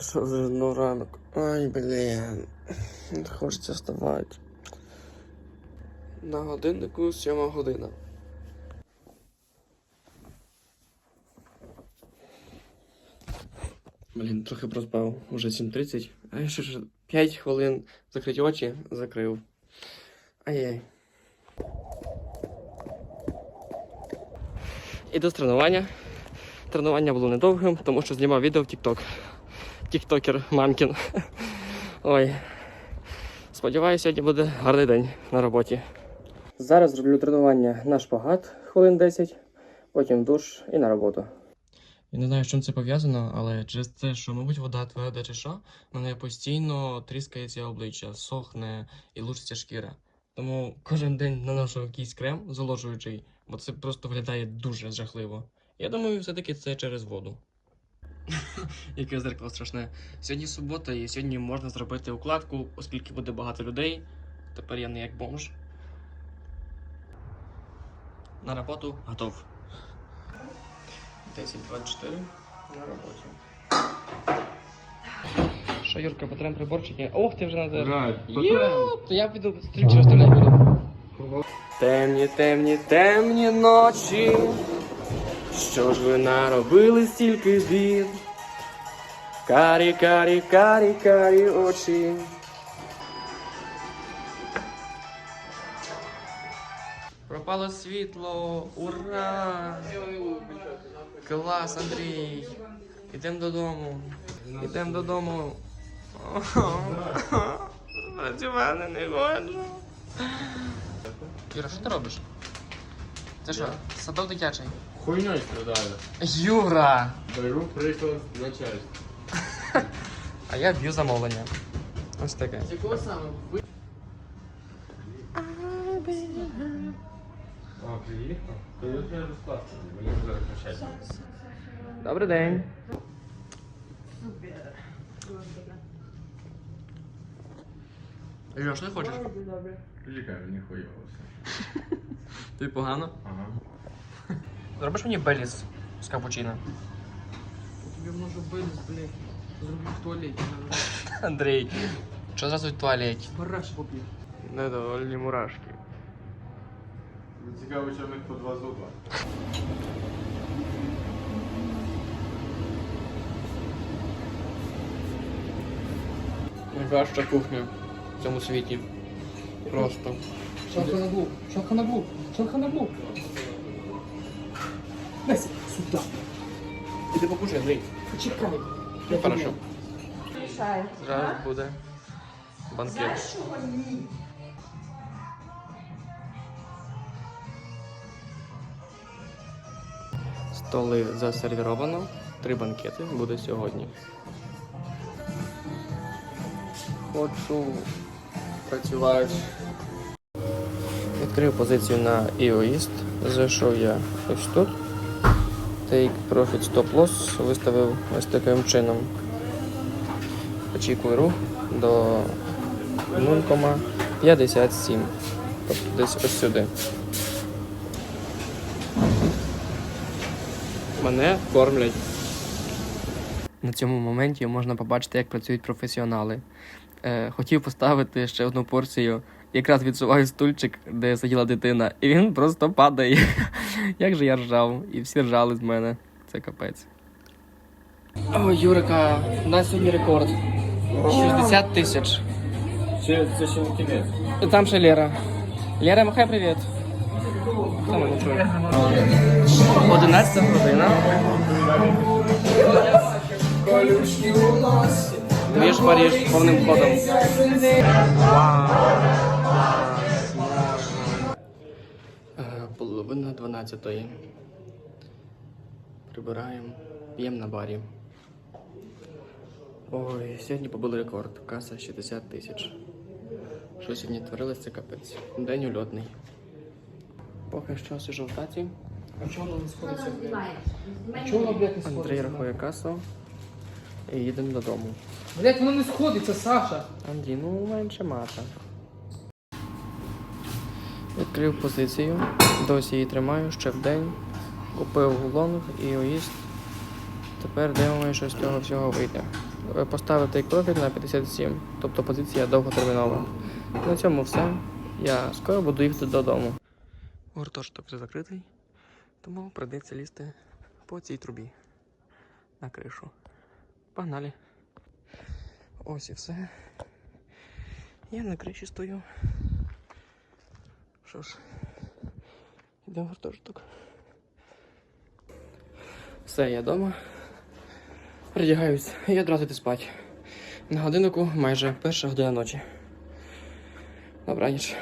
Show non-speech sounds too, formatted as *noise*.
Що вже ну ранок? Ай, блін. Хочеться вставати. На годиннику сьома година. Блін, трохи проспав. Уже 7.30. А я ще ж 5 хвилин закриті очі закрив. Ай-яй. Іду з тренування. Тренування було недовгим, тому що знімав відео в TikTok. Тіктокер мамкін. Ой. Сподіваюся, сьогодні буде гарний день на роботі. Зараз зроблю тренування на шпагат хвилин 10, потім душ і на роботу. Я не знаю, з чим це пов'язано, але через те, що, мабуть, вода тверда чи що, мене постійно тріскається обличчя, сохне і лучиться шкіра. Тому кожен день наношу якийсь крем зволожуючий, бо це просто виглядає дуже жахливо. Я думаю, все-таки це через воду. *laughs* Яке зеркало страшне. Сьогодні субота, і сьогодні можна зробити укладку, оскільки буде багато людей. Тепер я не як бомж. На роботу готов. 10.24 на роботі. Що, Юрка, потрем приборчики? Ох, ти вже надо. Йоп, я піду стрімчі розставляти буду. Темні, темні, темні ночі. Що ж ви наробили стільки бід? Карі, карі, карі, карі очі. Пропало світло, ура! Клас, Андрій! Ідемо додому. Ідемо додому. Працювати не хочу. Юра, що ти робиш? Це що, садок дитячий? Хуйней страдаю. Юра! Беру приклад з начальства. *laughs* А я б'ю замовлення. Ось таке. З якого саме? Ви... А, приїхав? То я вже розкласти, мені зараз начальство. Добрий день. Юра, що ти хочеш? Чекай, мені хуйово все. *laughs* Тобі погано? Ага. Зробиш мені беліс з капучино? Тобі можу бити, блядь, зроблю в туалеті. *laughs* Андрій, що зразу в туалеті? Бараш поп'є. Недовольні мурашки. Цікаво, що в них по два зуба. Найкраща кухня в цьому світі. Просто. Шалка на блок, Леся, сюди. Іди покушай, Андрій. Почекай. Хорошо. Зараз буде банкет. Столи засервіровано. Три банкети буде сьогодні. Хочу працювати. Відкрив позицію на EOIST. Зайшов я ось тут. Take Profit Stop Loss виставив ось таким чином. Очікую рух до 0,57. Тобто десь ось сюди. Мене кормлять. На цьому моменті можна побачити, як працюють професіонали. Е, хотів поставити ще одну порцію. Якраз відсуваю стульчик, де сиділа дитина, і він просто падає. *laughs* Як же я ржав, і всі ржали з мене. Це капець. О, Юрика, у нас сьогодні рекорд. 60 тисяч. Це, це ще не кінець. Там ще Лера. Лера, махай привіт. Хто мене чує? 11 година. Двіж Паріж повним ходом. Е, Половина 12-ї. Прибираємо, п'ємо на барі. Ой, сьогодні побили рекорд. Каса 60 тисяч. Що сьогодні творилось, це капець. День ульотний. Поки що сижу в таті. А чого воно не сходиться? А чого воно, блядь, не Андрій рахує касу. І їдемо додому. Блядь, воно не сходиться, Саша. Андрій, ну менше мата. Відкрив позицію. Досі її тримаю ще в день. Купив лонг і оїст. Тепер дивимося, що з цього всього вийде. е, поставити профіль на 57, тобто позиція довготермінова. На цьому все. Я скоро буду їхати додому. Гуртожиток вже закритий, тому прийдеться лізти по цій трубі на кришу. Погнали. Ось і все. Я на криші стою. Що ж, йдемо гуртожиток. Все, я вдома. Придягаюсь і одразу йти спати. На годиннику майже перша година ночі. Добраніч.